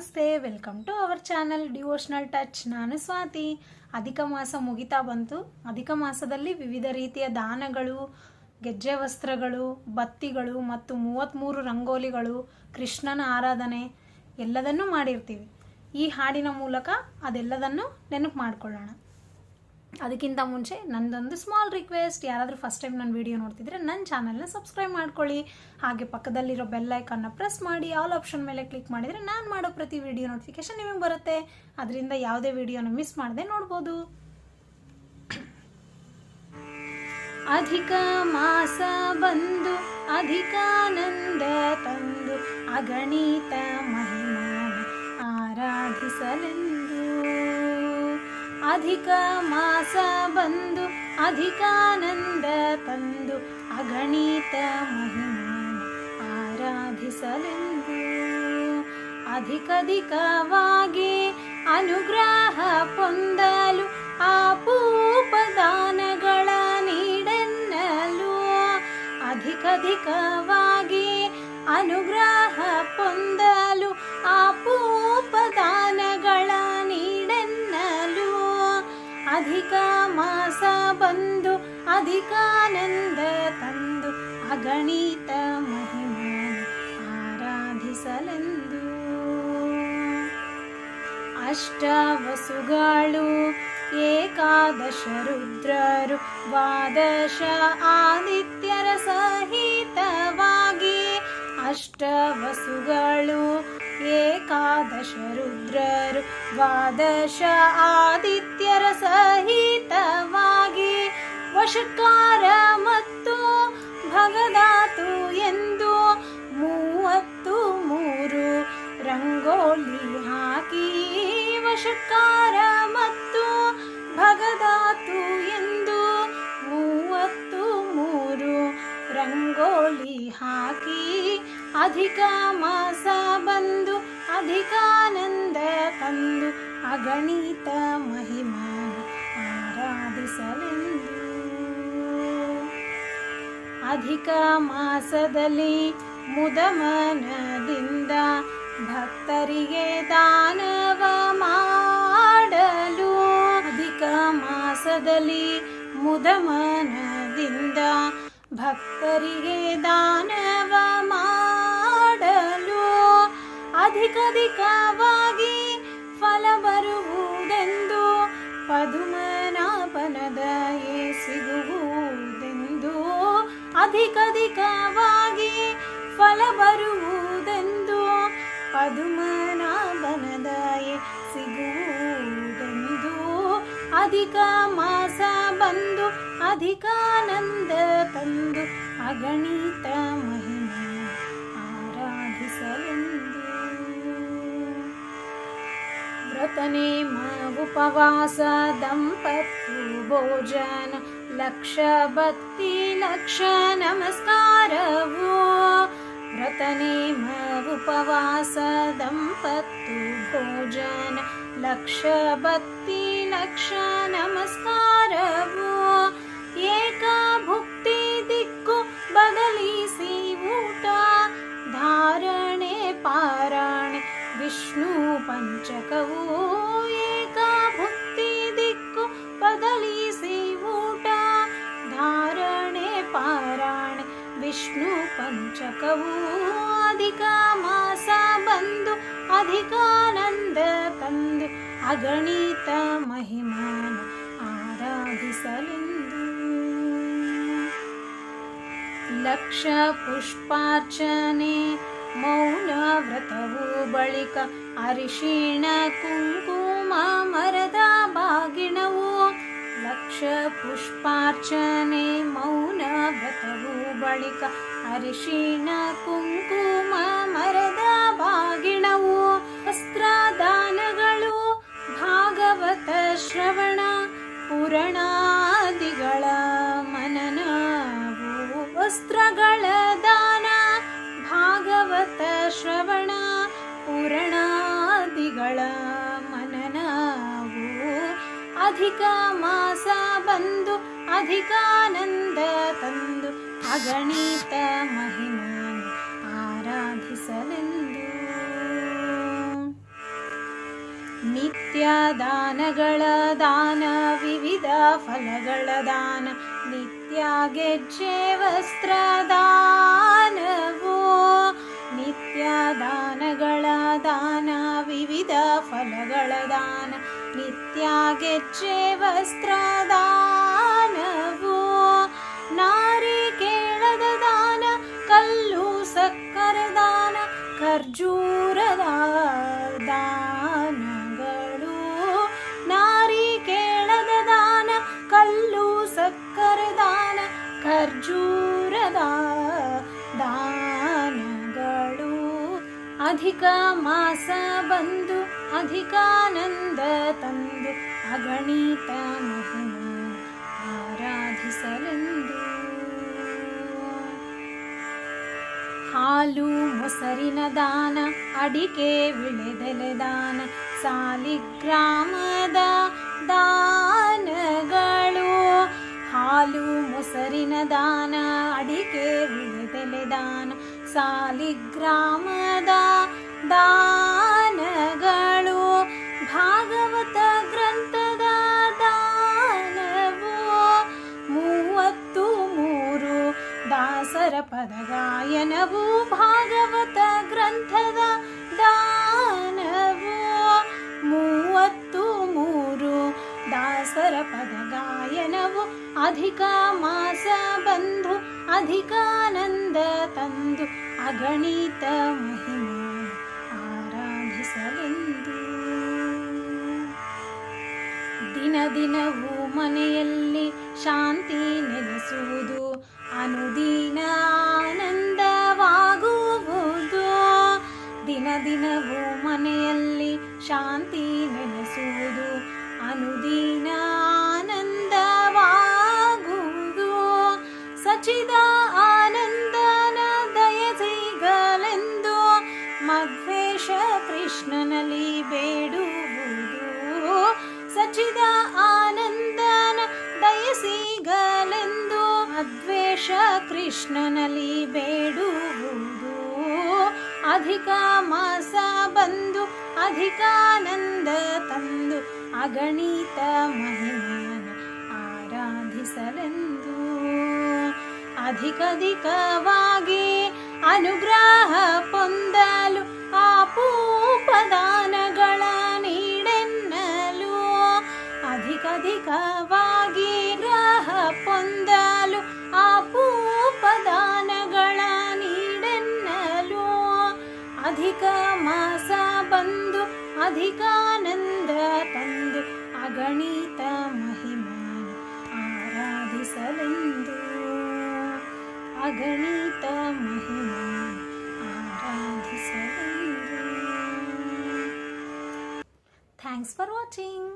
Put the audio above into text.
ನಮಸ್ತೆ welcome to our channel devotional touch ನಾನು ಸ್ವಾತಿ. ಅಧಿಕ ಮಾಸ ಮುಗಿತಾ ಬಂತು. ಅಧಿಕ ಮಾಸದಲ್ಲಿ ವಿವಿಧ ರೀತಿಯ ದಾನಗಳು, ಗೆಜ್ಜೆ ವಸ್ತ್ರಗಳು, ಬತ್ತಿಗಳು ಮತ್ತು ಮೂವತ್ತ್ಮೂರು ರಂಗೋಲಿಗಳು, ಕೃಷ್ಣನ ಆರಾಧನೆ ಎಲ್ಲದನ್ನೂ ಮಾಡಿರ್ತೀವಿ. ಈ ಹಾಡಿನ ಮೂಲಕ ಅದೆಲ್ಲದನ್ನು ನೆನಪು ಮಾಡ್ಕೊಳ್ಳೋಣ. ಅದಕ್ಕಿಂತ ಮುಂಚೆ ನಂದೊಂದು ಸ್ಮಾಲ್ ರಿಕ್ವೆಸ್ಟ್ ಯಾರಾದರೂ ಫಸ್ಟ್ ಟೈಮ್ ನನ್ನ ವಿಡಿಯೋ ನೋಡ್ತಿದ್ರೆ ನನ್ನ ಚಾನಲ್ನ ಸಬ್ಸ್ಕ್ರೈಬ್ ಮಾಡ್ಕೊಳ್ಳಿ. ಹಾಗೆ ಪಕ್ಕದಲ್ಲಿರೋ ಬೆಲ್ ಐಕನ್ನ ಪ್ರೆಸ್ ಮಾಡಿ ಆಲ್ ಆಪ್ಷನ್ ಮೇಲೆ ಕ್ಲಿಕ್ ಮಾಡಿದರೆ ನಾನು ಮಾಡೋ ಪ್ರತಿ ವಿಡಿಯೋ ನೋಟಿಫಿಕೇಶನ್ ನಿಮಗೆ ಬರುತ್ತೆ. ಅದರಿಂದ ಯಾವುದೇ ವಿಡಿಯೋನ ಮಿಸ್ ಮಾಡದೆ ನೋಡ್ಬೋದು. ಅಧಿಕ ಮಾಸ ಬಂದು ಅಧಿಕಾನಂದ ತಂದು, ಅಗಣಿತ ಮಹಿಮಾನ ಆರಾಧಿಸಲೆಂದು. ಅಧಿಕ ಮಾಸ ಬಂದು ಅಧಿಕಾನಂದ ತಂದು, ಅಗಣಿತ ಮಹಿಮಾನ ಆರಾಧಿಸಲೆಂದು. ಅಧಿಕಧಿಕವಾಗಿ ಅನುಗ್ರಹ ಪೊಂದಲು ಆಪೂಪದಾನಗಳ ನೀಡೆನ್ನಲು. ಅಧಿಕಧಿಕವಾಗಿ ಅನುಗ್ರಹ ಹೊಂದಲು ಬಂದು ಅಧಿಕಾನಂದ ತಂದು ಅಗಣಿತ ಮಹಿಮಾನ ಆರಾಧಿಸಲೆಂದು ಅಷ್ಟವಸುಗಳು ಏಕಾದಶ ರುದ್ರರು ದ್ವಾದಶ ಆದಿತ್ಯರ ಸಹಿತವಾಗಿ ಅಷ್ಟವಸುಗಳು ಏಕಾದಶ ರುದ್ರರು ದ್ವಾದಶ ಆದಿತ್ಯರ ಸಹಿತವಾಗಿ ವಶಕಾರ ಮತ್ತು ಭಗದಾತು ಎಂದು ಮೂವತ್ತು ಮೂರು ರಂಗೋಲಿ ಹಾಕಿ ವಶಕಾರ ಮತ್ತು ಭಗದಾತು ಎಂದು ಮೂವತ್ತು ಮೂರು ರಂಗೋಲಿ ಹಾಕಿ ಅಧಿಕ ಮಾಸ ಬಂದು ಅಧಿಕಾನಂದ ತಂದು ಅಗಣಿತ ಮಹಿಮಾ ಆರಾಧಿಸಲೆಂದು. ಅಧಿಕ ಮಾಸದಲ್ಲಿ ಮುದಮನದಿಂದ ಭಕ್ತರಿಗೆ ದಾನವ ಮಾಡಲು ಅಧಿಕ ಮಾಸದಲ್ಲಿ ಮುದಮನದಿಂದ ಭಕ್ತರಿಗೆ ದಾನವ ಮಾಡಲು ಅಧಿಕಧಿಕವಾಗಿ ಫಲ ಬರುವುದೆಂದು ಪದುಮನಾಭನದ ಅಧಿಕಧಿಕವಾಗಿ ಫಲ ಬರುವುದೆಂದು ಪದುಮನಾಭನದಾಯಿ ಸಿಗುವುದೆಂದು ಅಧಿಕ ಮಾಸ ಬಂದು ಅಧಿಕಾನಂದ ತಂದು ಅಗಣಿತ ಮಹಿಮೆ ಆರಾಧಿಸಲೆಂದು. ವ್ರತನೇಮ ಉಪವಾಸ ದಂಪತ್ತು ಭೋಜನ ಲಕ್ಷ ಭಕ್ತಿ लक्ष नमस्कारवो रतनिम उपवास दम्पत्तु भोजन लक्ष बति नक्ष नमस्कारवो एका भुक्ति दिक्कु बदलि सी ऊटा धारणे पारण विष्णु पञ्चकौ ಅಗಣಿತ ಮಹಿಮಾನ ಆರಾಧಿಸಲೆಂದು ಲಕ್ಷ ಪುಷ್ಪಾರ್ಚನೆ ಮೌನ ವ್ರತವು ಬಳಿಕ ಅರಿಶಿಣ ಕುಂಕುಮ ಮರದ ಬಾಗಿಣವು ಲಕ್ಷ ಪುಷ್ಪಾರ್ಚನೆ ಮೌನ ವ್ರತವು ಬಳಿಕ ಅರಿಶಿಣ ಕುಂಕುಮ ಮರದ ಬಾಗಿಣವು ಪುರಾಣಾದಿಗಳ ಮನನವು ವಸ್ತ್ರಗಳ ದಾನ ಭಾಗವತ ಶ್ರವಣ ಪುರಾಣಾದಿಗಳ ಮನನವು ಅಧಿಕ ಮಾಸ ಬಂದು ಅಧಿಕಾನಂದ ತಂದು ಅಗಣಿತ ಮಹಿಮಾನ ಆರಾಧಿಸಲೆಂದು ನಿತ್ಯ ದಾನಗಳ ದಾನ ವಿವಿಧ ಫಲಗಳ ದಾನ ನಿತ್ಯ ಗೆಜ್ಜೆ ವಸ್ತ್ರ ದಾನವು ನಿತ್ಯ ದಾನಗಳ ದಾನ ವಿವಿಧ ಫಲಗಳ ದಾನ ನಿತ್ಯ ಗೆಜ್ಜೆ ವಸ್ತ್ರ ದಾನವು ಅಧಿಕ ಮಾಸ ಬಂದು ಅಧಿಕಾನಂದ ತಂದು ಅಗಣಿತ ಮಹಿಮ ಆರಾಧಿಸಲೆಂದು ಹಾಲು ಮೊಸರಿನ ದಾನ ಅಡಿಕೆ ವಿಳೆದೆಲೆ ದಾನ ಸಾಲಿಗ್ರಾಮದ ದಾನಗಳು ಹಾಲು ಮೊಸರಿನ ದಾನ ಅಡಿಕೆ ವಿಳೆದೆಲೆ ದಾನ ಸಾಲಿಗ್ರಾಮದ ದಾನಗಳು, ಭಾಗವತ ಗ್ರಂಥದ ದಾನವು. ಮೂವತ್ತು ಮೂರು ದಾಸರ ಪದಗಾಯನವು ಭಾಗವತ ಗ್ರಂಥದ ದಾನವು. ಮೂವತ್ತು ಮೂರು ದಾಸರ ಪದಗಾಯನವು ಅಧಿಕ ಮಾಸ ಬಂಧು ಅಧಿಕಾನಂದ ತಂದು ಅಗಣಿತ ಮಹಿಮೆ ಆರಾಧಿಸಲೆಂದು. ದಿನ ದಿನವೂ ಮನೆಯಲ್ಲಿ ಶಾಂತಿ ನೆಲೆಸುವುದು, ಅನುದಿನ ಆನಂದವಾಗುವುದು. ದಿನ ದಿನವೂ ಮನೆಯಲ್ಲಿ ಶಾಂತಿ ನೆಲೆಸುವುದು ಕೃಷ್ಣನಲ್ಲಿ ಬೇಡುವುದು ಅಧಿಕ ಮಾಸ ಬಂದು ಅಧಿಕಾನಂದ ತಂದು, ಅಗಣಿತ ಮಹಿಮಾನ ಆರಾಧಿಸಲೆಂದು. ಅಧಿಕಧಿಕವಾಗಿ ಅನುಗ್ರಹ ಪೊಂದಲು ಆ ನೀಡೆನ್ನಲು ಅಧಿಕಾನಂದ ತಂದು ಅಗಣಿತ ಮಹಿಮಾನ ಆರಾಧಿಸಲೆಂದು ಅಗಣಿತ ಮಹಿಮಾನ ಆರಾಧಿಸಲೆಂದು ಥ್ಯಾಂಕ್ಸ್ ಫಾರ್ ವಾಚಿಂಗ್